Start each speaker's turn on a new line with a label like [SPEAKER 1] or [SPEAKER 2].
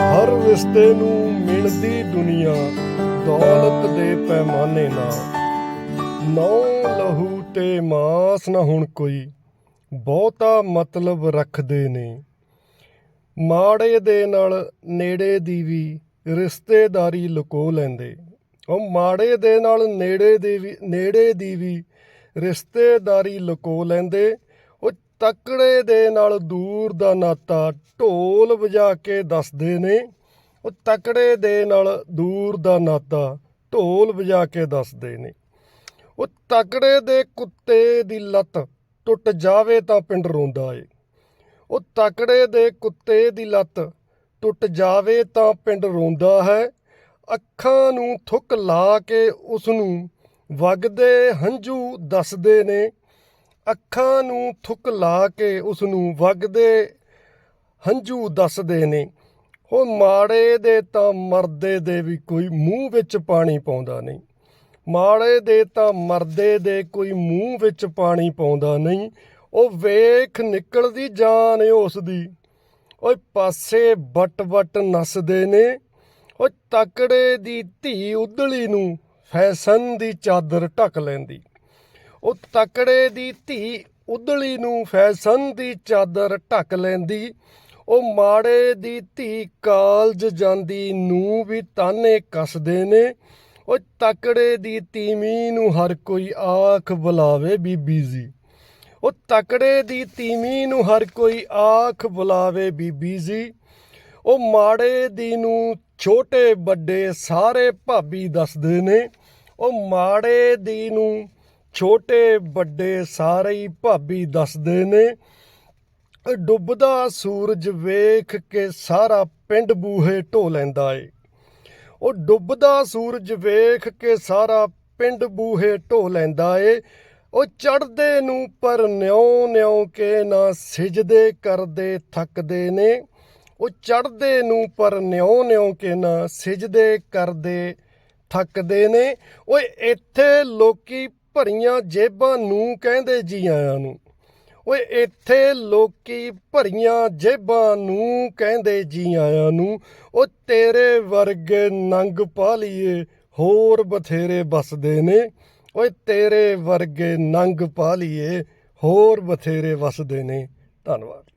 [SPEAKER 1] ਹਰ ਰਿਸ਼ਤੇ ਨੂੰ ਮਿਲਦੀ ਦੁਨੀਆ, ਦੌਲਤ ਦੇ ਪੈਮਾਨੇ ਨਾਲ। ਨੌ ਲਹੂ ਤੇ ਮਾਸ ਨਾ ਹੁਣ ਕੋਈ, ਬਹੁਤਾ ਮਤਲਬ ਰੱਖਦੇ ਨੇ। ਮਾੜੇ ਦੇ ਨਾਲ ਨੇੜੇ ਦੀ ਵੀ ਰਿਸ਼ਤੇਦਾਰੀ ਲੁਕੋ ਲੈਂਦੇ। ਉਹ ਮਾੜੇ ਦੇ ਨਾਲ ਨੇੜੇ ਦੀ ਵੀ ਨੇੜੇ ਦੀ ਵੀ ਰਿਸ਼ਤੇਦਾਰੀ ਲੁਕੋ ਲੈਂਦੇ। ਤਕੜੇ ਦੇ ਨਾਲ ਦੂਰ ਦਾ ਨਾਤਾ ਢੋਲ ਵਜਾ ਕੇ ਦੱਸਦੇ ਨੇ। ਉਹ ਤਕੜੇ ਦੇ ਨਾਲ ਦੂਰ ਦਾ ਨਾਤਾ ਢੋਲ ਵਜਾ ਕੇ ਦੱਸਦੇ ਨੇ। ਉਹ ਤਕੜੇ ਦੇ ਕੁੱਤੇ ਦੀ ਲੱਤ ਟੁੱਟ ਜਾਵੇ ਤਾਂ ਪਿੰਡ ਰੋਂਦਾ ਏ। ਉਹ ਤਕੜੇ ਦੇ ਕੁੱਤੇ ਦੀ ਲੱਤ ਟੁੱਟ ਜਾਵੇ ਤਾਂ ਪਿੰਡ ਰੋਂਦਾ ਹੈ। ਅੱਖਾਂ ਨੂੰ ਥੁੱਕ ਲਾ ਕੇ ਉਸ ਨੂੰ ਵਗਦੇ ਹੰਝੂ ਦੱਸਦੇ ਨੇ। ਅੱਖਾਂ ਨੂੰ ਥੁੱਕ ਲਾ ਕੇ ਉਸ ਨੂੰ ਵਗਦੇ ਹੰਝੂ ਦੱਸਦੇ ਨੇ। ਉਹ ਮਾੜੇ ਦੇ ਤਾਂ ਮਰਦੇ ਦੇ ਵੀ ਕੋਈ ਮੂੰਹ ਵਿੱਚ ਪਾਣੀ ਪਾਉਂਦਾ ਨਹੀਂ। ਮਾੜੇ ਦੇ ਤਾਂ ਮਰਦੇ ਦੇ ਕੋਈ ਮੂੰਹ ਵਿੱਚ ਪਾਣੀ ਪਾਉਂਦਾ ਨਹੀਂ। ਉਹ ਵੇਖ ਨਿਕਲਦੀ ਜਾਨ ਏ ਉਸ ਦੀ ਓਏ ਪਾਸੇ ਵੱਟ ਵੱਟ ਨੱਸਦੇ ਨੇ। ਓ ਤਕੜੇ ਦੀ ਧੀ ਉਦਲੀ ਨੂੰ ਫੈਸ਼ਨ ਦੀ ਚਾਦਰ ਢੱਕ ਲੈਂਦੀ। ਉਹ ਤਕੜੇ ਦੀ ਧੀ ਉਦਲੀ ਨੂੰ ਫੈਸ਼ਨ ਦੀ ਚਾਦਰ ਢੱਕ ਲੈਂਦੀ। ਉਹ ਮਾੜੇ ਦੀ ਧੀ ਕਾਲਜ ਜਾਂਦੀ ਨੂੰ ਵੀ ਤਾਨੇ ਕੱਸਦੇ ਨੇ। ਉਹ ਤਕੜੇ ਦੀ ਤੀਵੀਂ ਨੂੰ ਹਰ ਕੋਈ ਆਖ ਬੁਲਾਵੇ ਬੀਬੀ ਜੀ। ਉਹ ਤਕੜੇ ਦੀ ਤੀਵੀਂ ਨੂੰ ਹਰ ਕੋਈ ਆਖ ਬੁਲਾਵੇ ਬੀਬੀ ਜੀ। ਉਹ ਮਾੜੇ ਦੀ ਨੂੰ ਛੋਟੇ ਵੱਡੇ ਸਾਰੇ ਭਾਬੀ ਦੱਸਦੇ ਨੇ। ਉਹ ਮਾੜੇ ਦੀ ਨੂੰ ਛੋਟੇ ਵੱਡੇ ਸਾਰੇ ਹੀ ਭਾਬੀ ਦੱਸਦੇ ਨੇ, ਡੁੱਬਦਾ ਸੂਰਜ ਵੇਖ ਕੇ ਸਾਰਾ ਪਿੰਡ ਬੂਹੇ ਢੋ ਲੈਂਦਾ ਏ। ਉਹ ਡੁੱਬਦਾ ਸੂਰਜ ਵੇਖ ਕੇ ਸਾਰਾ ਪਿੰਡ ਬੂਹੇ ਢੋ ਲੈਂਦਾ ਏ। ਉਹ ਚੜਦੇ ਨੂੰ ਪਰ ਨਿਉ ਨਿਉ ਕੇ ਨਾ ਸਿਜਦੇ, ਕਰਦੇ, ਥੱਕਦੇ ਨੇ। ਉਹ ਚੜਦੇ ਨੂੰ ਪਰ ਨਿਉ ਨਿਉ ਕੇ ਨਾ ਸਿਜਦੇ, ਕਰਦੇ, ਥੱਕਦੇ ਨੇ। ਓਏ, ਇੱਥੇ ਲੋਕੀ ਭਰੀਆਂ ਜੇਬਾਂ ਨੂੰ ਕਹਿੰਦੇ ਜੀ ਆਇਆਂ ਨੂੰ। ਓਏ, ਇੱਥੇ ਲੋਕੀ ਭਰੀਆਂ ਜੇਬਾਂ ਨੂੰ ਕਹਿੰਦੇ ਜੀ ਆਇਆਂ ਨੂੰ। ਉਹ ਤੇਰੇ ਵਰਗੇ ਨੰਗ ਪਾ ਲਈਏ, ਹੋਰ ਬਥੇਰੇ ਵਸਦੇ ਨੇ। ਓਏ, ਤੇਰੇ ਵਰਗੇ ਨੰਗ ਪਾ ਲਈਏ, ਹੋਰ ਬਥੇਰੇ ਵਸਦੇ ਨੇ। ਧੰਨਵਾਦ।